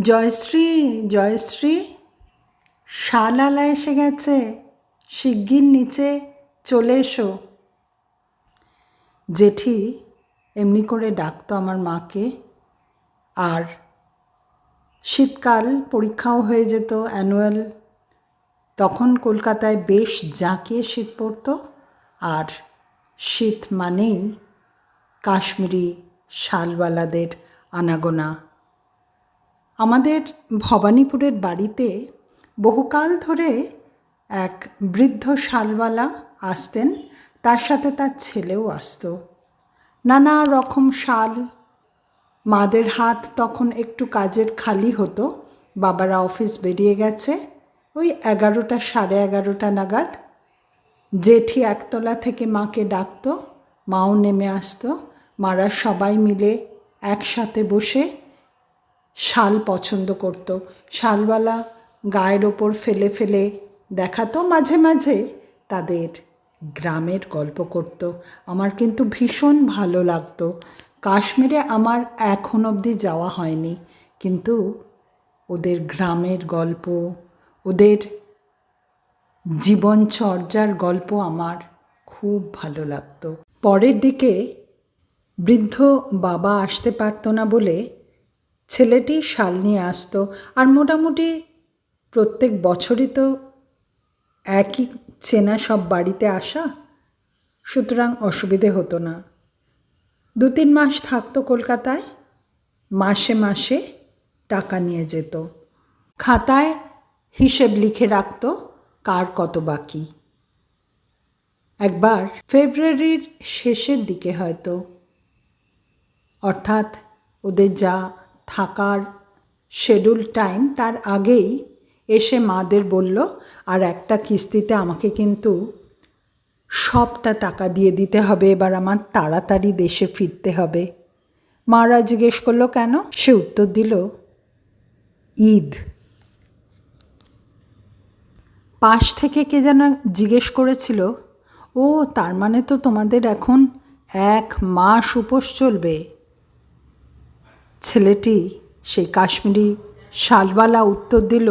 জয়শ্রী জয়শ্রী, শালালা এসে গেছে। শিগগির নিচে চলে এসো। জেঠি এমনি করে ডাকতো আমার মাকে। আর শীতকাল পরীক্ষাও হয়ে যেত অ্যানুয়াল তখন কলকাতায় বেশ জাঁকিয়ে শীত পড়তো। আর শীত মানেই কাশ্মীরি শালওয়ালাদের আনাগোনা। আমাদের ভবানীপুরের বাড়িতে বহুকাল ধরে এক বৃদ্ধ শালওয়ালা আসতেন, তার সাথে তার ছেলেও আসতো। নানা রকম শাল, মাদের হাত তখন একটু কাজের খালি হতো, বাবারা অফিস বেরিয়ে গেছে, ওই এগারোটা, সাড়ে এগারোটা নাগাদ। জেঠি একতলা থেকে মাকে ডাকতো, মাও নেমে আসতো, মারা সবাই মিলে একসাথে বসে শাল পছন্দ করত। শালওয়ালা গায়ের ওপর ফেলে ফেলে দেখাতো মাঝে মাঝে তাদের গ্রামের গল্প করত। আমার কিন্তু ভীষণ ভালো লাগতো। কাশ্মীরে আমার এখন অবধি যাওয়া হয়নি। কিন্তু ওদের গ্রামের গল্প, ওদের জীবনচর্যার গল্প আমার খুব ভালো লাগতো। পরের দিকে বৃদ্ধ বাবা আসতে পারতো না বলে ছেলেটি শাল নিয়ে আসতো আর মোটামুটি প্রত্যেক বছরই তো একই চেনা সব বাড়িতে আসা? সুতরাং অসুবিধে হতো না। দু তিন মাস থাকতো কলকাতায়, মাসে মাসে টাকা নিয়ে যেত। খাতায় হিসেব লিখে রাখত কার কত বাকি। একবার ফেব্রুয়ারির শেষের দিকে হয়তো, অর্থাৎ ওদের যা থাকার শেডিউল টাইম তার আগেই এসে মাদের বলল, আর একটা কিস্তিতে আমাকে কিন্তু সবটা টাকা দিয়ে দিতে হবে, এবার আমার তাড়াতাড়ি দেশে ফিরতে হবে। মারা জিজ্ঞেস করল, কেন? সে উত্তর দিল, ঈদ। পাশ থেকে কে যেন জিজ্ঞেস করেছিল, ও, তার মানে তো তোমাদের এখন এক মাস উপোস চলবে। ছেলেটি সেই কাশ্মীরি শালওয়ালা উত্তর দিল,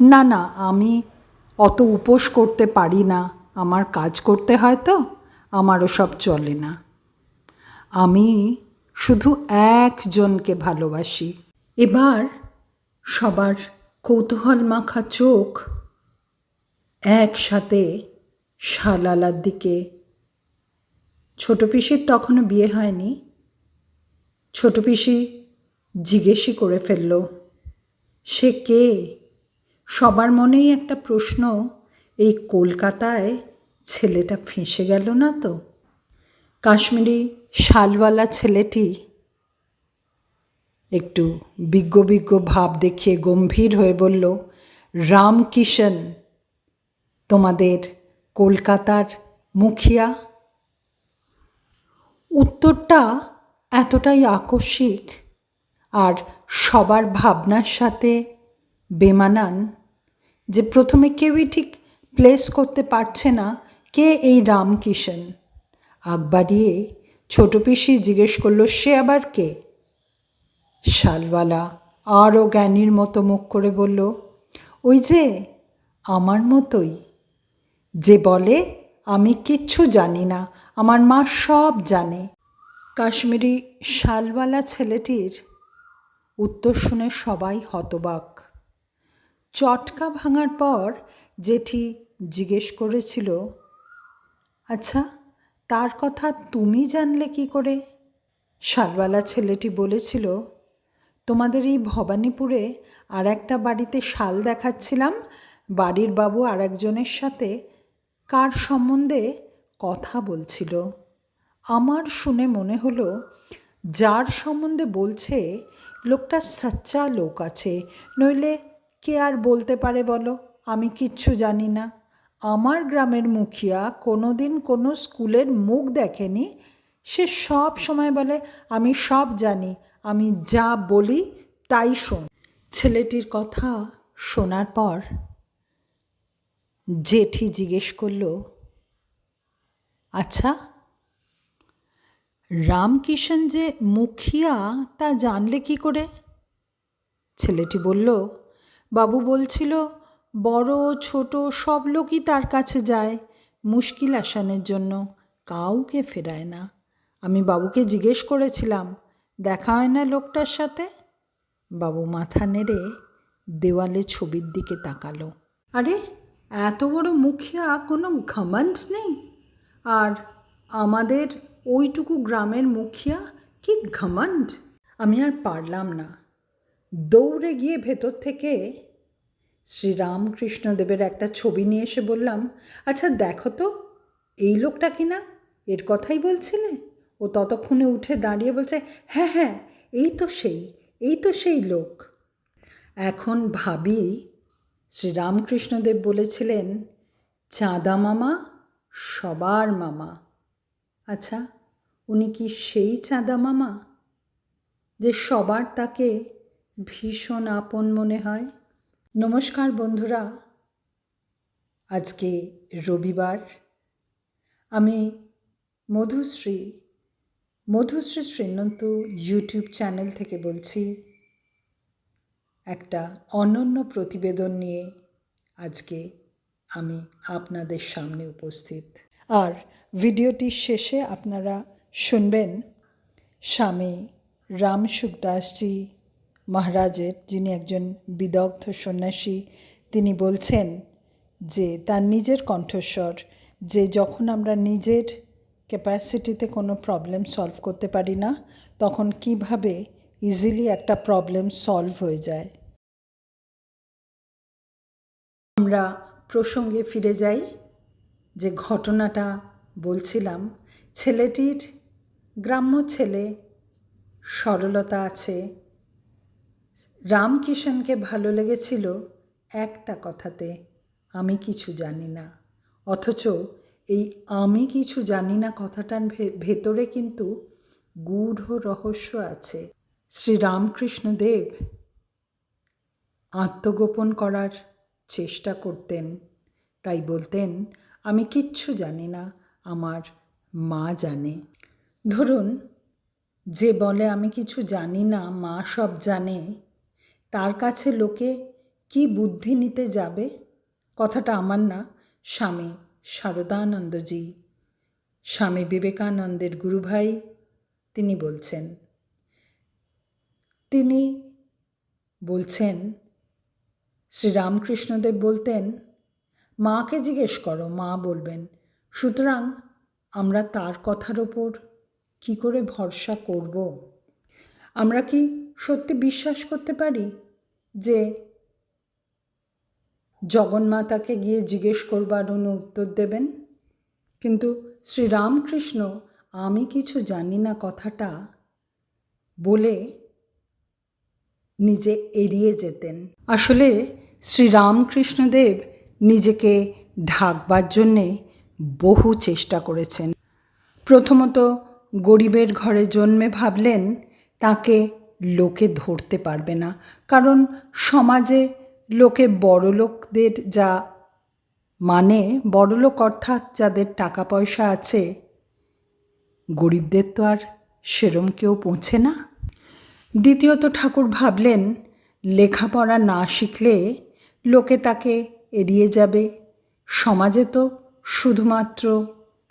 না না, আমি অত উপোস করতে পারি না। আমার কাজ করতে হয় তো, আমারও সব চলে না। আমি শুধু একজনকে ভালোবাসি। এবার সবার কৌতূহল মাখা চোখ একসাথে শালালার দিকে। ছোট পিসির তখনও বিয়ে হয়নি। ছোট পিসি জিজ্ঞেসই করে ফেলল, সে কে? সবার মনেই একটা প্রশ্ন, এই কলকাতায় ছেলেটা ফেঁসে গেল না তো? কাশ্মীরি শালওয়ালা ছেলেটি? একটু বিজ্ঞ বিজ্ঞ ভাব দেখিয়ে গম্ভীর হয়ে বলল রামকিষণ তোমাদের কলকাতার মুখিয়া? উত্তরটা এতটাই আকস্মিক। আর সবার ভাবনার সাথে বেমানান যে প্রথমে কেউই ঠিক প্লেস করতে পারছে না কে এই রামকিষণ আগ বাড়িয়ে ছোট পিসি জিজ্ঞেস করল, সে আবার কে? শালওয়ালা আরও জ্ঞানীর মতো মুখ করে বলল, ওই যে আমার মতোই। যে বলে, আমি কিচ্ছু জানি না, আমার মা সব জানে কাশ্মীরি শালওয়ালা ছেলেটির উত্তর শুনে সবাই হতবাক। চটকা ভাঙার পর জেঠি জিজ্ঞেস করেছিল আচ্ছা তার কথা তুমি জানলে কি করে? শালওয়ালা ছেলেটি বলেছিল, তোমাদের এই ভবানীপুরে আর একটা বাড়িতে শাল দেখাচ্ছিলাম। বাড়ির বাবু আর একজনের সাথে কার সম্বন্ধে কথা বলছিল? আমার শুনে মনে হলো, যার সম্বন্ধে বলছে, লোকটা সাচ্চা লোক আছে, নইলে কে আর বলতে পারে বলো? আমি কিচ্ছু জানি না। আমার গ্রামের মুখিয়া কোনো দিন কোনো স্কুলের মুখ দেখেনি। সে সব সময় বলে, আমি সব জানি, আমি যা বলি তাই শোন। ছেলেটির কথা শোনার পর জেঠি জিজ্ঞেস করল আচ্ছা রামকিষণ যে মুখিয়া তা জানলে কি করে? ছেলেটি বলল, বাবু বলছিল, বড় ছোট সব লোকই তার কাছে যায় মুশকিল আসানের জন্য, কাউকে ফেরায় না। আমি বাবুকে জিজ্ঞেস করেছিলাম, দেখা হয় না লোকটার সাথে? বাবু মাথা নেড়ে দেওয়ালে ছবির দিকে তাকালো। আরে, এত বড় মুখিয়া কোনো ঘমণ্ড নেই? আর আমাদের ওইটুকু গ্রামের মুখিয়া কি ঘমণ্ড? আমি আর পারলাম না। দৌড়ে গিয়ে ভেতর থেকে শ্রীরামকৃষ্ণদেবের একটা ছবি নিয়ে এসে বললাম আচ্ছা দেখো তো, এই লোকটা কি না? এর কথাই বলছিলে? ও ততক্ষণে উঠে দাঁড়িয়ে বলছে হ্যাঁ হ্যাঁ এই তো সেই, এই তো সেই লোক। এখন ভাবি শ্রীরামকৃষ্ণদেব বলেছিলেন, চাঁদা মামা, সবার মামা। আচ্ছা উনি কি সেই চাঁদা মামা? যে সবার তাকে ভীষণ আপন মনে হয়। নমস্কার বন্ধুরা, আজকে রবিবার। আমি মধুশ্রী মধুশ্রী শ্রীনন্তু ইউটিউব চ্যানেল থেকে বলছি, একটা অনন্য প্রতিবেদন নিয়ে আজকে আমি আপনাদের সামনে উপস্থিত। আর ভিডিওটির শেষে আপনারা শুনবেন স্বামী রাম সুখদাসজি মহারাজের, যিনি একজন বিদগ্ধ সন্ন্যাসী, তিনি বলছেন যে, তার নিজের কণ্ঠস্বর, যে যখন আমরা নিজের ক্যাপাসিটিতে কোনো প্রবলেম সলভ করতে পারি না, তখন কীভাবে ইজিলি একটা প্রবলেম সলভ হয়ে যায়। আমরা প্রসঙ্গে ফিরে যাই যে, ঘটনাটা বলছিলাম, ছেলেটির গ্রাম্য ছেলে সরলতা আছে। রামকিষণকে ভালো লেগেছিল একটা কথাতে, আমি কিছু জানি না। অথচ এই আমি কিছু জানি না কথাটার ভেতরে কিন্তু গূঢ় রহস্য আছে। শ্রীরামকৃষ্ণদেব আত্মগোপন করার চেষ্টা করতেন। তাই বলতেন, আমি কিচ্ছু জানি না। আমার মা জানে। ধরুন, যে বলে আমি কিছু জানি না, মা সব জানে, তার কাছে লোকে কি বুদ্ধি নিতে যাবে? কথাটা আমার না, স্বামী শারদানন্দজি। স্বামী বিবেকানন্দের গুরুভাই, তিনি বলছেন। তিনি বলছেন, শ্রীরামকৃষ্ণদেব বলতেন, মাকে জিজ্ঞেস করো, মা বলবেন সুতরাং আমরা তার কথার ওপর কী করে ভরসা করব? আমরা কি সত্যি বিশ্বাস করতে পারি যে জগন্মাতাকে গিয়ে জিজ্ঞেস করবার উনি উত্তর দেবেন? কিন্তু শ্রীরামকৃষ্ণ, আমি কিছু জানি না কথাটা বলে নিজে এড়িয়ে যেতেন। আসলে শ্রীরামকৃষ্ণদেব নিজেকে ঢাকবার জন্যে বহু চেষ্টা করেছেন। প্রথমত গরিবের ঘরে জন্মে ভাবলেন, তাকে লোকে ধরতে পারবে না। কারণ সমাজে লোকে বড়লোকদের যা মানে বড়লোক অর্থাৎ যাদের টাকা পয়সা আছে, গরিবদের তো আর সেরম কেউ পৌঁছে না। দ্বিতীয়ত ঠাকুর ভাবলেন, লেখাপড়া না শিখলে লোকে তাকে এড়িয়ে যাবে। সমাজে তো শুধুমাত্র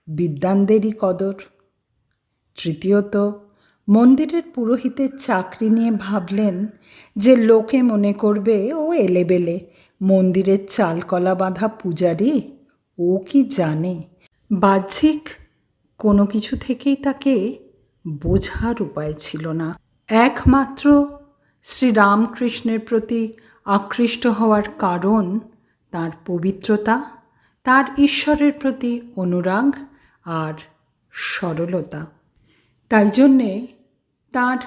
বিদ্যানদেরই কদর। তৃতীয়ত, মন্দিরের পুরোহিতের চাকরি নিয়ে ভাবলেন যে লোকে মনে করবে, ও এলেবেলে, মন্দিরের চালকলা বাঁধা পূজারি, ও কি জানে? বাহ্যিক কোনো কিছু থেকেই তাকে বোঝার উপায় ছিল না। একমাত্র শ্রীরামকৃষ্ণের প্রতি আকৃষ্ট হওয়ার কারণ তার পবিত্রতা তার ঈশ্বরের প্রতি অনুরাগ আর সরলতা। তাই জন্যে তার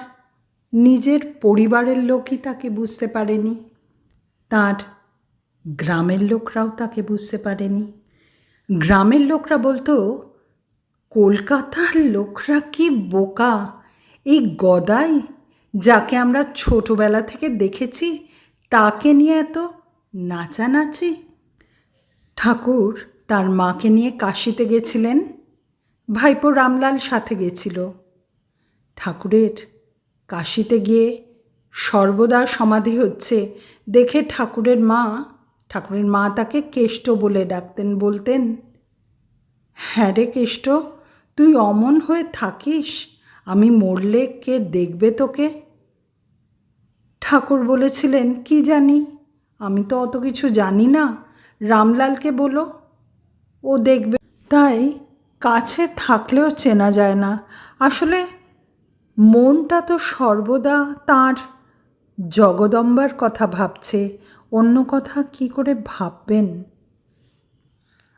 নিজের পরিবারের লোকই তাকে বুঝতে পারেনি। তার গ্রামের লোকরাও তাকে বুঝতে পারেনি। গ্রামের লোকরা বলতো, কলকাতার লোকরা কি বোকা? এই গদাই যাকে আমরা ছোটোবেলা থেকে দেখেছি, তাকে নিয়ে এত নাচানাচি? ঠাকুর তার মাকে নিয়ে কাশিতে গেছিলেন, ভাইপো রামলাল সাথে গেছিল। ঠাকুরের কাশিতে গিয়ে সর্বদা সমাধি হচ্ছে দেখে ঠাকুরের মা ঠাকুরের মা তাকে কেষ্ট বলে ডাকতেন, বলতেন হ্যাঁ রে কেষ্ট, তুই অমন হয়ে থাকিস, আমি মরলে কে দেখবে তোকে? ঠাকুর বলেছিলেন, কি জানি? আমি তো অত কিছু জানি না। রামলালকে বলো। ও দেখবে। তাই কাছে থাকলেও চেনা যায় না। আসলে মনটা তো সর্বদা তার। জগদম্বার কথা ভাবছে। অন্য কথা কি করে ভাববেন?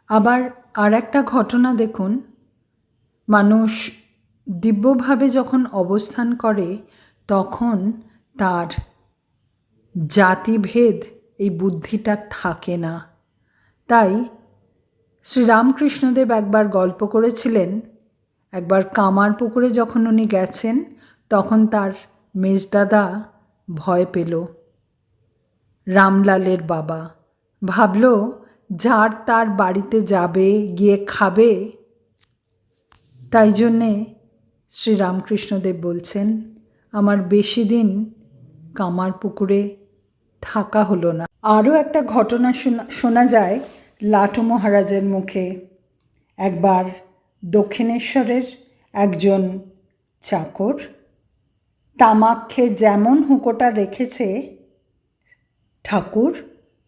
আবার আর একটা ঘটনা দেখুন। মানুষ দিব্যভাবে যখন অবস্থান করে, তখন তার জাতিভেদ, এই বুদ্ধিটা থাকে না। তাই শ্রীরামকৃষ্ণদেব একবার গল্প করেছিলেন। একবার কামার পুকুরে যখন উনি গেছেন, তখন তার মেজদাদা ভয় পেল। রামলালের বাবা ভাবল, যার তার বাড়িতে যাবে, গিয়ে খাবে? তাই জন্যে শ্রীরামকৃষ্ণদেব বলছেন, আমার বেশি দিন কামার পুকুরে থাকা হলো না। আরও একটা ঘটনা শোনা শোনা যায় লাটু মহারাজের মুখে একবার দক্ষিণেশ্বরের একজন চাকর তামাক খেয়ে যেমন হুঁকোটা রেখেছে, ঠাকুর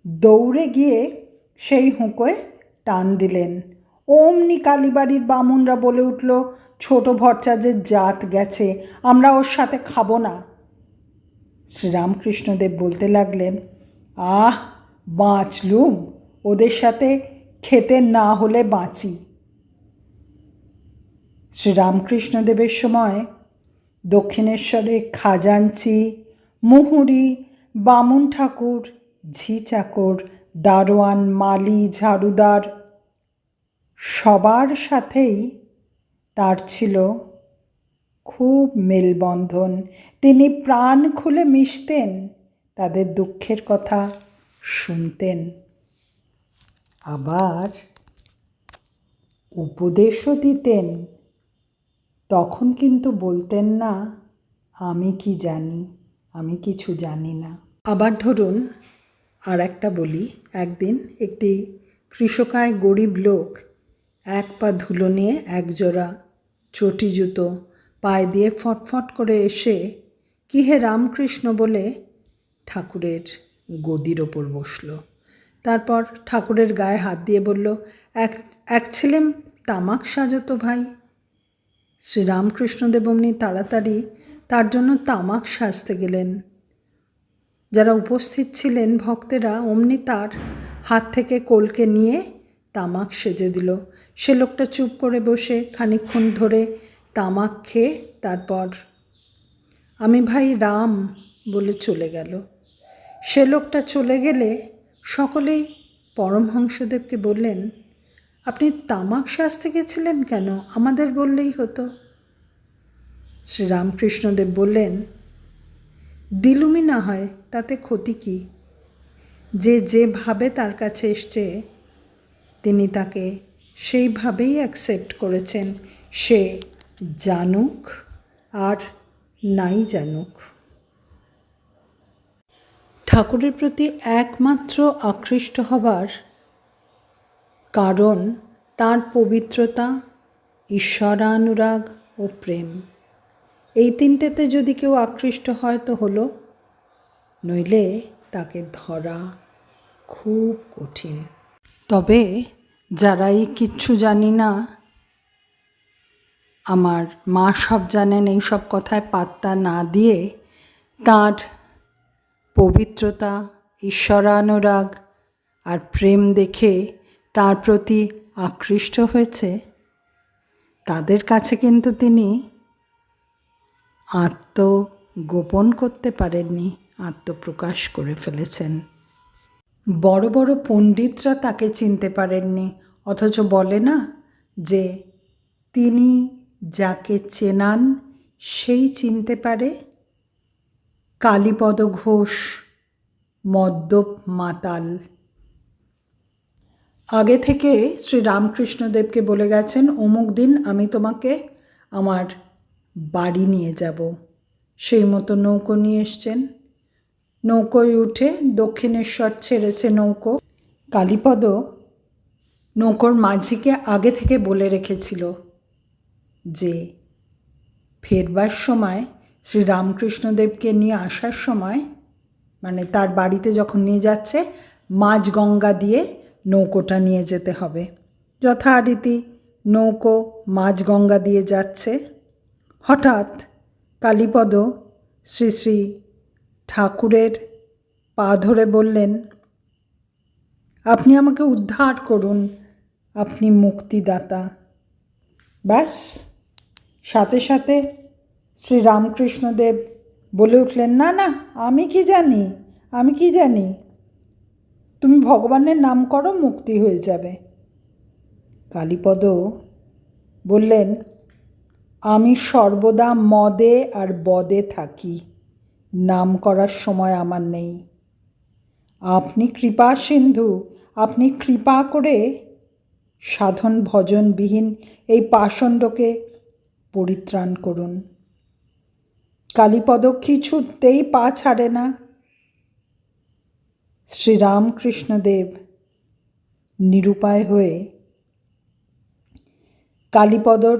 দৌড়ে গিয়ে সেই হুঁকোয় টান দিলেন। অমনি কালীবাড়ির বামুনরা বলে উঠল, ছোট ভট্টাচার্যের জাত গেছে, আমরা ওর সাথে খাব না। শ্রীরামকৃষ্ণদেব বলতে লাগলেন, আহ, বাঁচলুম? ওদের সাথে খেতে না হলে বাঁচি। শ্রীরামকৃষ্ণদেবের সময় দক্ষিণেশ্বরে খাজাঞ্চি, মুহুরি, বামুন ঠাকুর, ঝি চাকর, দারোয়ান, মালি, ঝাড়ুদার সবার সাথেই তার ছিল খুব মেলবন্ধন। তিনি প্রাণ খুলে মিশতেন, তাদের দুঃখের কথা শুনতেন। আবার উপদেশও দিতেন, তখন কিন্তু বলতেন না, আমি কি জানি, আমি কিছু জানি না। আবার ধরুন আর একটা বলি, একদিন একটি কৃষকায় গরিব লোক এক পা ধুলো নিয়ে একজোড়া চটি জুতো পায়ে দিয়ে ফটফট করে এসে, কি হে রামকৃষ্ণ? বলে ঠাকুরের গদির ওপর বসল। তারপর ঠাকুরের গায়ে হাত দিয়ে বলল, এক এক ছেলেম তামাক সাজতো ভাই। শ্রীরামকৃষ্ণদেব অমনি তাড়াতাড়ি তার জন্য তামাক সাজতে গেলেন। যারা উপস্থিত ছিলেন ভক্তেরা অমনি তার হাত থেকে কোলকে নিয়ে তামাক সেজে দিল। সে লোকটা চুপ করে বসে খানিকক্ষণ ধরে তামাক খেয়ে তারপর, আমি ভাই রাম বলে চলে গেল। সে লোকটা চলে গেলে সকলেই পরমহংসদেবকে বললেন, আপনি তামাক সাজতে গেছিলেন কেন? আমাদের বললেই হতো। শ্রীরামকৃষ্ণদেব বললেন, দিলুমি না হয়, তাতে ক্ষতি কি? যে যেভাবে তার কাছে এসছে, তিনি তাকে সেইভাবেই অ্যাকসেপ্ট করেছেন। সে জানুক আর নাই জানুক। ঠাকুরের প্রতি একমাত্র আকৃষ্ট হবার কারণ তার পবিত্রতা, ঈশ্বরানুরাগ ও প্রেম। এই তিনটেতে যদি কেউ আকৃষ্ট হয় তো হলো, নইলে তাকে ধরা খুব কঠিন। তবে যারাই কিচ্ছু জানি না, আমার মা সব জানেন, এই সব কথায় পাত্তা না দিয়ে তার পবিত্রতা, ঈশ্বরানুরাগ আর প্রেম দেখে তার প্রতি আকৃষ্ট হয়েছে? তাদের কাছে কিন্তু তিনি আত্মগোপন করতে পারেননি, আত্মপ্রকাশ করে ফেলেছেন। বড় বড় পণ্ডিতরা তাকে চিনতে পারেননি, অথচ বলে না যে তিনি যাকে চেনান, সেই চিনতে পারে? কালীপদ ঘোষ, মদ্যপ মাতাল। আগে থেকে শ্রী রামকৃষ্ণদেবকে বলে গেছেন, অমুক দিন আমি তোমাকে আমার বাড়ি নিয়ে যাব। সেই মতো নৌকো নিয়ে এসছেন। নৌকোয় উঠে দক্ষিণেশ্বর ছেড়েছে নৌকো। কালীপদ নৌকোর মাঝিকে আগে থেকে বলে রেখেছিল যে, ফেরবার সময় শ্রী রামকৃষ্ণদেবকে নিয়ে আসার সময় মানে তার বাড়িতে যখন নিয়ে যাচ্ছে, মাঝ গঙ্গা দিয়ে নৌকোটা নিয়ে যেতে হবে। যথারীতি নৌকো মাঝ গঙ্গা দিয়ে যাচ্ছে। হঠাৎ কালীপদ শ্রী শ্রী ঠাকুরের পা ধরে বললেন, আপনি আমাকে উদ্ধার করুন, আপনি মুক্তিদাতা। ব্যাস, সাথে সাথে শ্রী রামকৃষ্ণদেব বলে উঠলেন, না না, আমি কি জানি, আমি কি জানি? তুমি ভগবানের নাম করো, মুক্তি হয়ে যাবে। কালীপদ বললেন, আমি সর্বদা মদে আর বদে থাকি, নাম করার সময় আমার নেই। আপনি কৃপা সিন্ধু, আপনি কৃপা করে সাধন ভজনবিহীন এই পাষণ্ডকে পরিত্রাণ করুন। কালীপদ কিছুতেই পা ছাড়ে না। শ্রীরামকৃষ্ণদেব নিরুপায় হয়ে কালীপদর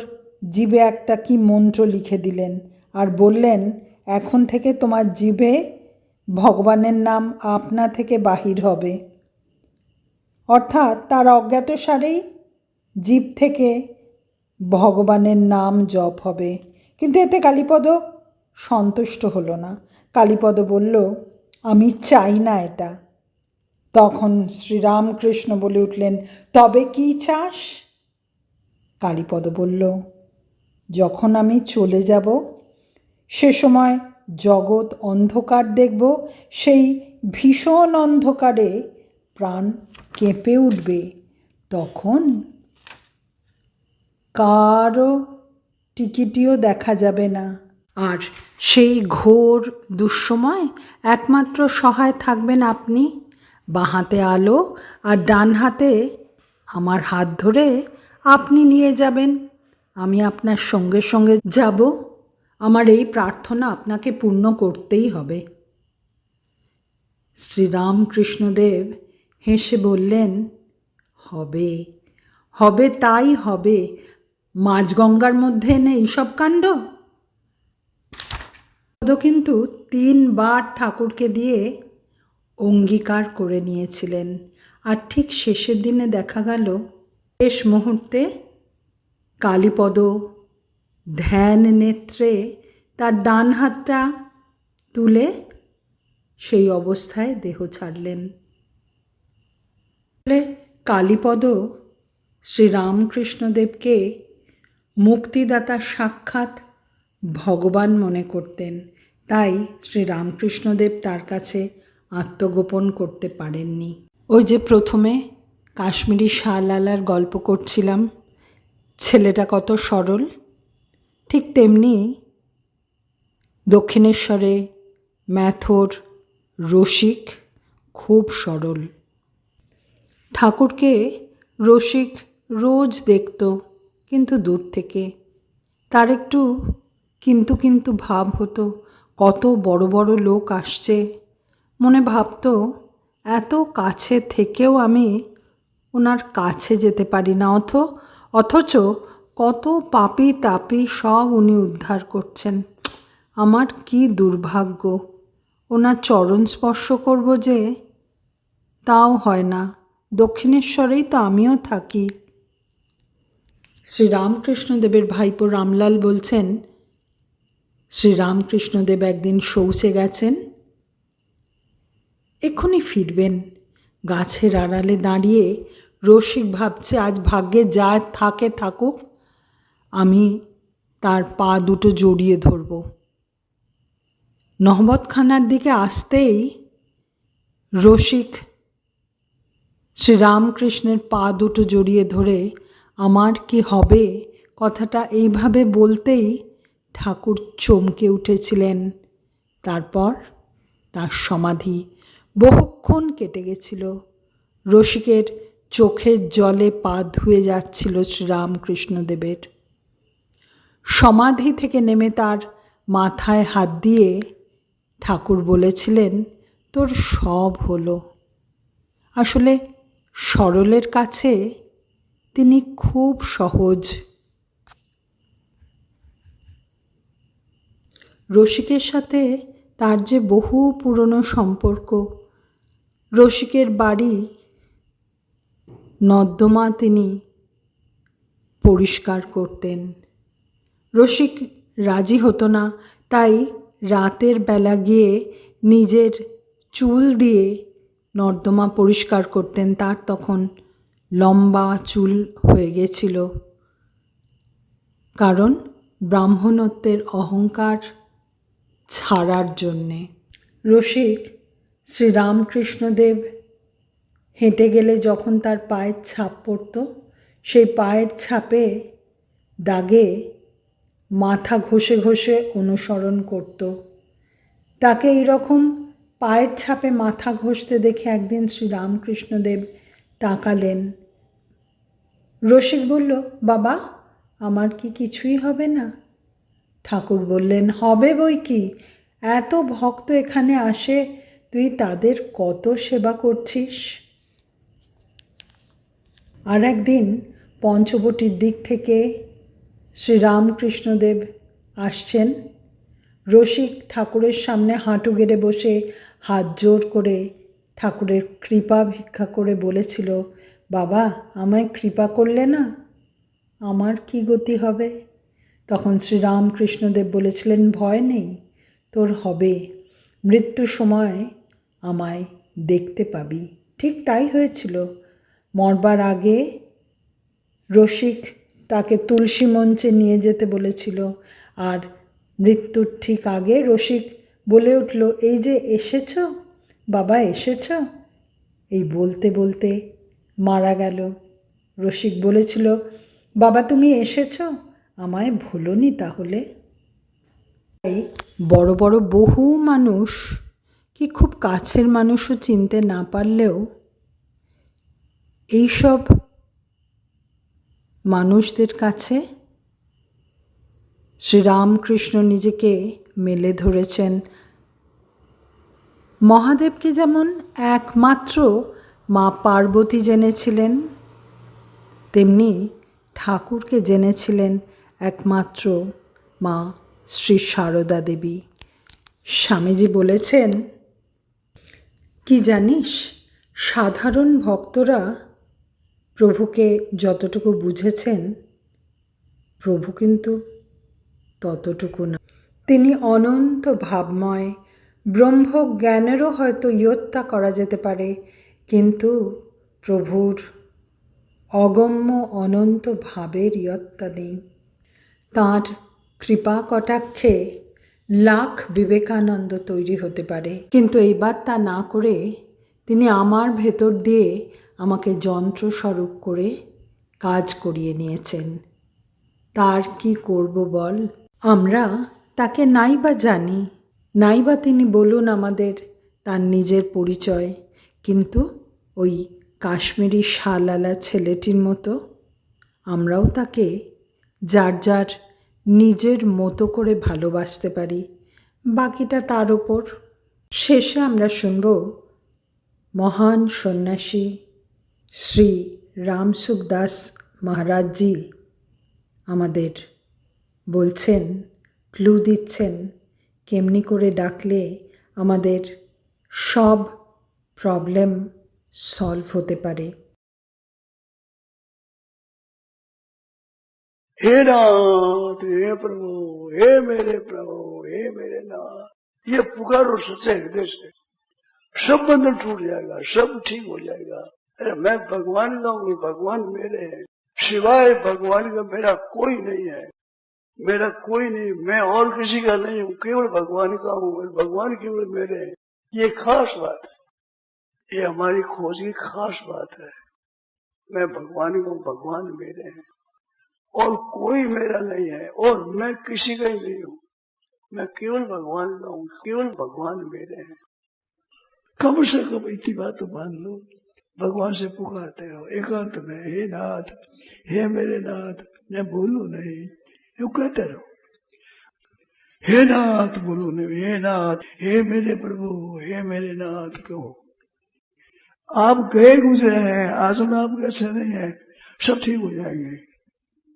জীবে একটা কি মন্ত্র লিখে দিলেন আর বললেন, এখন থেকে তোমার জীবে ভগবানের নাম আপনা থেকে বাহির হবে। অর্থাৎ তার অজ্ঞাত সারেই জীব থেকে ভগবানের নাম জপ হবে। কিন্তু এতে কালীপদ সন্তুষ্ট হলো না। কালীপদ বলল, আমি চাই না এটা। তখন শ্রীরামকৃষ্ণ বলে উঠলেন, তবে কি চাস? কালীপদ বলল, যখন আমি চলে যাব, সে সময় জগৎ অন্ধকার দেখব, সেই ভীষণ অন্ধকারে প্রাণ কেঁপে উঠবে। তখন কারও টিকিটিও দেখা যাবে না। আর সেই ঘোর দুঃসময় একমাত্র সহায় থাকবেন আপনি। বাঁ হাতে আলো আর ডান হাতে আমার হাত ধরে আপনি নিয়ে যাবেন। আমি আপনার সঙ্গে সঙ্গে যাব। আমার এই প্রার্থনা আপনাকে পূর্ণ করতেই হবে। শ্রীরামকৃষ্ণদেব হেসে বললেন, হবে হবে তাই হবে। মাঝগঙ্গার মধ্যে নেই সব কাণ্ড? কিন্তু তিনবার ঠাকুরকে দিয়ে অঙ্গীকার করে নিয়েছিলেন। আর ঠিক শেষের দিনে দেখা গেল, শেষ মুহূর্তে কালীপদ ধ্যান নেত্রে তার ডান হাতটা তুলে সেই অবস্থায় দেহ ছাড়লেন। কালীপদ শ্রীরামকৃষ্ণদেবকে মুক্তিদাতা সাক্ষাৎ ভগবান মনে করতেন। তাই শ্রীরামকৃষ্ণদেব তার কাছে আত্মগোপন করতে পারেননি। ওই যে প্রথমে কাশ্মীরি শাহলালার গল্প করছিলাম, ছেলেটা কত সরল। ঠিক তেমনি দক্ষিণেশ্বরে ম্যাথর রসিক খুব সরল। ঠাকুরকে রসিক রোজ দেখত, কিন্তু দূর থেকে। তার একটু কিন্তু কিন্তু ভাব হতো কত বড় বড় লোক আসছে। মনে ভাবতো, এত কাছে থেকেও আমি ওনার কাছে যেতে পারি না অথ অথচ কত পাপি তাপি সব উনি উদ্ধার করছেন। আমার কি দুর্ভাগ্য ওনার চরণ স্পর্শ করব যে তাও হয় না। দক্ষিণেশ্বরেই তো আমিও থাকি। শ্রীরামকৃষ্ণদেবের ভাইপো রামলাল বলছেন শ্রীরামকৃষ্ণদেব একদিন শৌচে গেছেন। এক্ষুনি ফিরবেন, গাছের আড়ালে দাঁড়িয়ে রসিক ভাবছে, আজ ভাগ্যে যা থাকে থাকুক, আমি তার পা দুটো জড়িয়ে ধরব। নহবতখানার দিকে আসতেই রসিক শ্রীরামকৃষ্ণের পা দুটো জড়িয়ে ধরে, আমার কি হবে? কথাটা এইভাবে বলতেই ঠাকুর চমকে উঠেছিলেন। তারপর তার সমাধি বহুক্ষণ কেটে গেছিল। রসিকের চোখের জলে পা ধুয়ে যাচ্ছিল শ্রীরামকৃষ্ণদেবের। সমাধি থেকে নেমে তার মাথায় হাত দিয়ে ঠাকুর বলেছিলেন, তোর সব হলো। আসলে সরলের কাছে তিনি খুব সহজ রসিকের সাথে তার যে বহু পুরনো সম্পর্ক। রসিকের বাড়ি নর্দমা তিনি পরিষ্কার করতেন। রসিক রাজি হতো না, তাই রাতের বেলা গিয়ে নিজের চুল দিয়ে নর্দমা পরিষ্কার করতেন, তার তখন লম্বা চুল হয়ে গেছিল। কারণ ব্রাহ্মণত্বের অহংকার ছাড়ার জন্যে। রসিক শ্রীরামকৃষ্ণদেব হেঁটে গেলে যখন তার পায়ের ছাপ পড়ত, সেই পায়ের ছাপে দাগে মাথা ঘষে ঘষে অনুসরণ করত। তাকে এইরকম পায়ের ছাপে মাথা ঘষতে দেখে একদিন শ্রীরামকৃষ্ণদেব তাকালেন। রসিক বলল, বাবা, আমার কি কিছুই হবে না? ঠাকুর বললেন, হবে বই কি? এত ভক্ত এখানে আসে, তুই তাদের কত সেবা করছিস? আর একদিন পঞ্চবটির দিক থেকে শ্রীরামকৃষ্ণদেব আসছেন। রসিক ঠাকুরের সামনে হাঁটু গেড়ে বসে হাত জোর করে ঠাকুরের কৃপা ভিক্ষা করে বলেছিল, বাবা, আমায় কৃপা করলে না? আমার কি গতি হবে? তখন শ্রীরামকৃষ্ণদেব বলেছিলেন, ভয় নেই, তোর হবে। মৃত্যুর সময় আমায় দেখতে পাবি। ঠিক তাই হয়েছিল। মরবার আগে রসিক তাকে তুলসী মঞ্চে নিয়ে যেতে বলেছিল, আর মৃত্যুর ঠিক আগে রসিক বলে উঠল, এই যে এসেছ, বাবা এসেছ? এই বলতে বলতে মারা গেল। রসিক বলেছিল, বাবা, তুমি এসেছ? আমায় ভুলোনি তাহলে? তাই বড় বড় বহু মানুষ কি খুব কাছের মানুষও চিনতে না পারলেও এইসব মানুষদের কাছে শ্রীরামকৃষ্ণ নিজেকে মেলে ধরেছেন। মহাদেবকে যেমন একমাত্র মা পার্বতী জেনেছিলেন, তেমনি ঠাকুরকে জেনেছিলেন। একমাত্র মা শ্রী সারদা দেবী। স্বামীজি বলেছেন, কি জানিস, সাধারণ ভক্তরা প্রভুকে যতটুকু বুঝেছেন, প্রভু কিন্তু ততটুকু না। তিনি অনন্ত ভাবময়, ব্রহ্মজ্ঞানেরও হয়তো ইয়ত্তা করা যেতে পারে, কিন্তু প্রভুর অগম্য অনন্ত ভাবের ইয়ত্তা নেই। তাঁর কৃপা কটাক্ষে লাখ বিবেকানন্দ তৈরি হতে পারে। কিন্তু এইবার তা না করে তিনি আমার ভেতর দিয়ে আমাকে যন্ত্রস্বরূপ করে কাজ করিয়ে নিয়েছেন। তার কি করব বল? আমরা তাকে নাই বা জানি, নাই বা তিনি বলুন আমাদের তার নিজের পরিচয়, কিন্তু ওই কাশ্মীরি শালালা ছেলেটির মতো আমরাও তাকে যার যার নিজের মতো করে ভালোবাসতে পারি। বাকিটা তার ওপর। শেষে আমরা শুনব মহান সন্ন্যাসী শ্রী রামসুখ দাস মহারাজজি আমাদের বলছেন, ক্লু দিচ্ছেন, কেমনি করে ডাকলে আমাদের সব প্রবলেম সলভ হতে পারে। ہے نات ہے پربھو ہے میرے پربھو ہے میرے ناتھ۔ یہ پکارو سچے ہردے سے۔ سب بندھن ٹوٹ جائے گا، سب ٹھیک ہو جائے گا۔ ارے میں بھگوان کا ہوں بھگوان میرے ہیں۔ سوائے بھگوان کا میرا کوئی نہیں ہے۔ میرا کوئی نہیں، میں اور کسی کا نہیں ہوں کیول بھگوان کا ہوں؟ بھگوان کیول میرے ہیں؟ یہ خاص بات ہے۔ یہ ہماری کھوج کی خاص بات ہے۔ میں بھگوان کا ہوں، بھگوان میرے ہیں۔ اور کوئی میرا نہیں ہے، اور میں کسی کا ہی نہیں ہوں۔ میں کیول بھگوان کا ہوں؟ کیول بھگوان میرے ہیں؟ کم سے کم اتنی بات تو مان لو۔ بھگوان سے پکارتے ہو، ایکانت میں ہے ناتھ ہے میرے ناتھ، میں بھولو نہیں۔ یوں کہتے رہو۔ ہے ناتھ بولو نہیں۔ ہے ناتھ ہے میرے پربھو ہے میرے ناتھ کہو آپ گئے گزرے ہیں آج میں آپ کیسے نہیں ہیں، سب ٹھیک ہو جائیں گے۔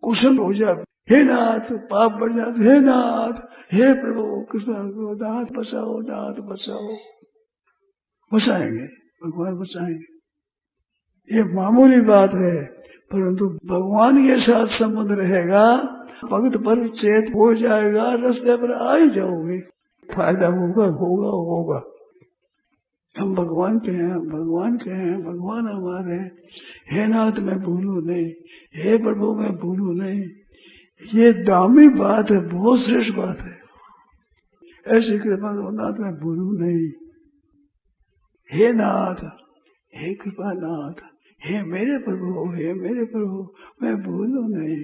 کشل ہو جاتے ہے ناتھ، پاپ بڑھ جاتے ہے ناتھ، ہے پربھو، کشن دانت بچاؤ دانت بچاؤ بچائیں گے۔ بھگوان بچائیں گے۔ یہ معمولی بات ہے، پرنتو بھگوان کے ساتھ سمبند رہے گا۔ بھگت پر چیت ہو جائے گا، رستے پر آ ہی جاؤ گے۔ فائدہ ہوگا ہوگا ہوگا۔ ہم بھگوان کے ہیں، بھگوان کے ہیں، بھگوان ہمارے ہیں۔ ہے ناتھ، میں بھولوں نہیں۔ ہے پربھو، میں بھولوں نہیں۔ یہ دامی بات ہے، بہت شریش بات ہے۔ ایسی کرپا ناتھ، میں بھولوں نہیں۔ ہے ناتھ ہے کرپا ناتھ ہے میرے پربھو ہے میرے پربھو، میں بھولوں نہیں۔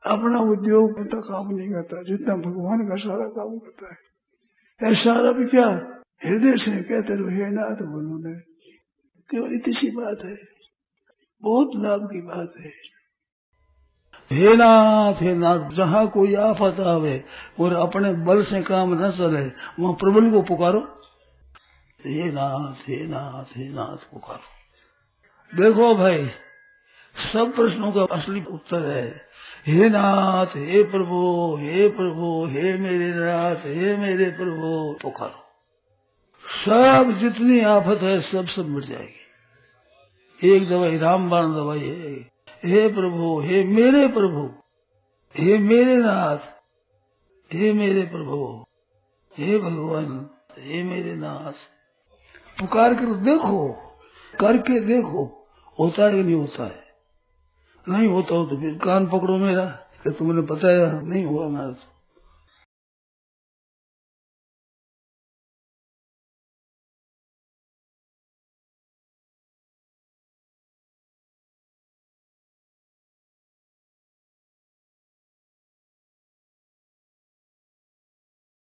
اپنا ادیوگ تو کام نہیں کرتا، جتنا بھگوان کا سارا کام کرتا ہے۔ سارا بھی کیا؟ ہردے سے کہتے رہے نہ تو بولو نے۔ کیول اتنی سی بات ہے۔ بہت لابھ کی بات ہے۔ ہے ناتھ ہے ناتھ جہاں کوئی آفت آوے اور اپنے بل سے کام نہ چلے، وہاں پربل کو پکارو۔ ہے ناتھ ہے نا ہے ناتھ پکارو۔ دیکھو بھائی، سب پرشنوں کا اصلی اتر ہے۔ ہے ناتھ ہے پربھو ہے پربھو، ہے میرے ناتھ ہے میرے پربھو، پکارو۔ سب جتنی آفت ہے، سب سب مٹ جائے گی۔ ایک دوائی رام بان دوائی ہے۔ ہے پربھو ہے میرے پربھو ہے میرے ناتھ ہے میرے پربھو ہے بھگوان ہے میرے ناتھ پکار کر دیکھو، کر کے دیکھو، ہوتا ہے کہ نہیں ہوتا ہے۔ نہیں ہوتا ہو تو پھر کان پکڑو میرا، کہ تم نے بتایا، نہیں ہوا میرا